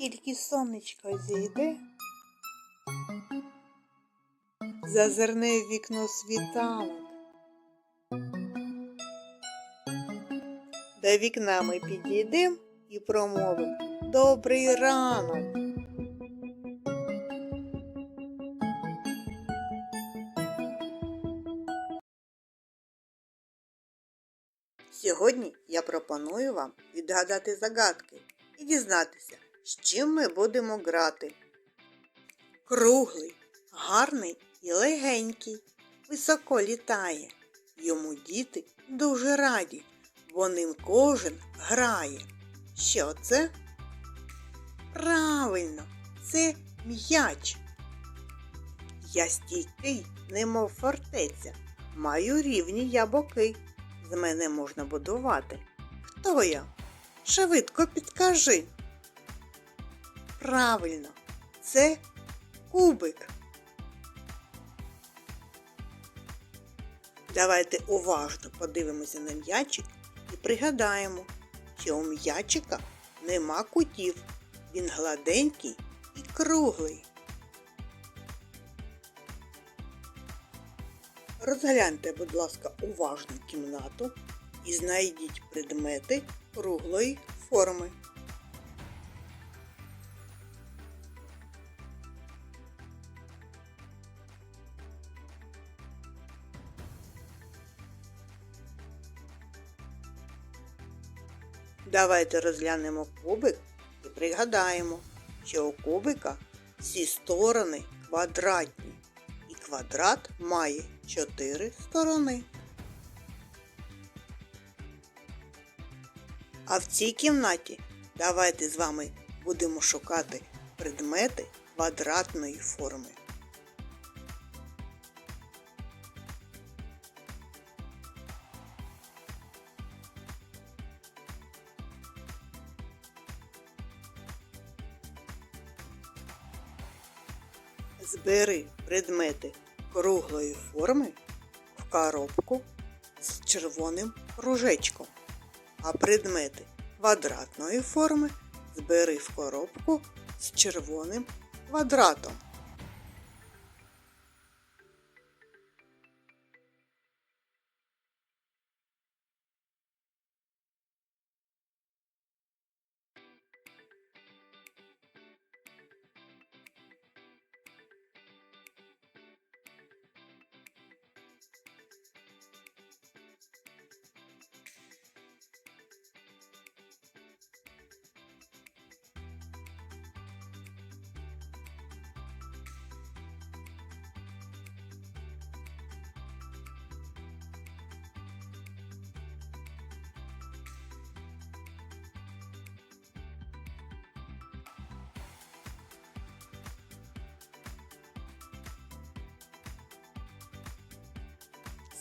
Тільки сонечко зійде, зазирне в вікно світанок. До вікна ми підійдем і промовим Добрий ранок. Сьогодні я пропоную вам відгадати загадки і дізнатися, з чим ми будемо грати. Круглий, гарний і легенький, високо літає. Йому діти дуже раді, бо ним кожен грає. Що це? Правильно, це м'яч. Я стійкий, немов фортеця, маю рівні я боки. З мене можна будувати. Хто я? Швидко підкажи. Правильно, це кубик. Давайте уважно подивимося на м'ячик і пригадаємо, що у м'ячика нема кутів. Він гладенький і круглий. Розгляньте, будь ласка, уважно кімнату і знайдіть предмети круглої форми. Давайте розглянемо кубик і пригадаємо, що у кубика всі сторони квадратні і квадрат має чотири сторони. А в цій кімнаті давайте з вами будемо шукати предмети квадратної форми. Збери предмети круглої форми в коробку з червоним кружечком, а предмети квадратної форми збери в коробку з червоним квадратом.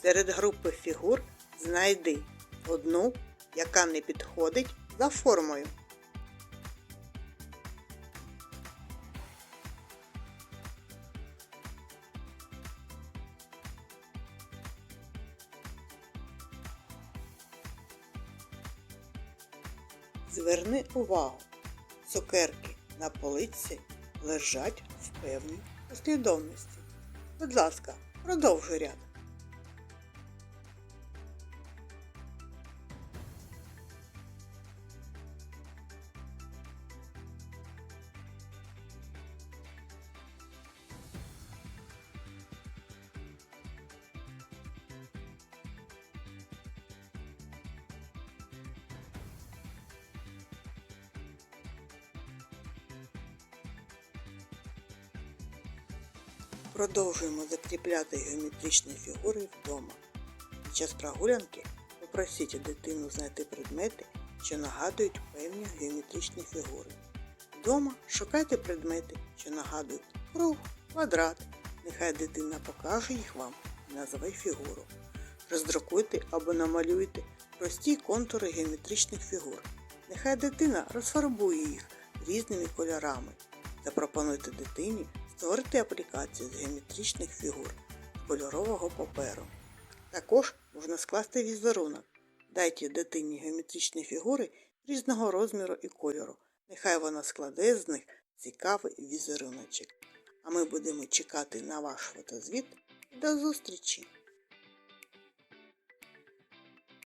Серед групи фігур знайди одну, яка не підходить за формою. Зверни увагу, цукерки на полиці лежать в певній послідовності. Будь ласка, продовжуй ряд. Продовжуємо закріпляти геометричні фігури вдома. Під час прогулянки попросіть дитину знайти предмети, що нагадують певні геометричні фігури. Вдома шукайте предмети, що нагадують круг, квадрат. Нехай дитина покаже їх вам і називай фігуру. Роздрукуйте або намалюйте прості контури геометричних фігур. Нехай дитина розфарбує їх різними кольорами. Запропонуйте дитині створити аплікацію з геометричних фігур з кольорового паперу. Також можна скласти візерунок. Дайте дитині геометричні фігури різного розміру і кольору, Нехай вона складе з них цікавий візеруночок. А ми будемо чекати на ваш фотозвіт. До зустрічі!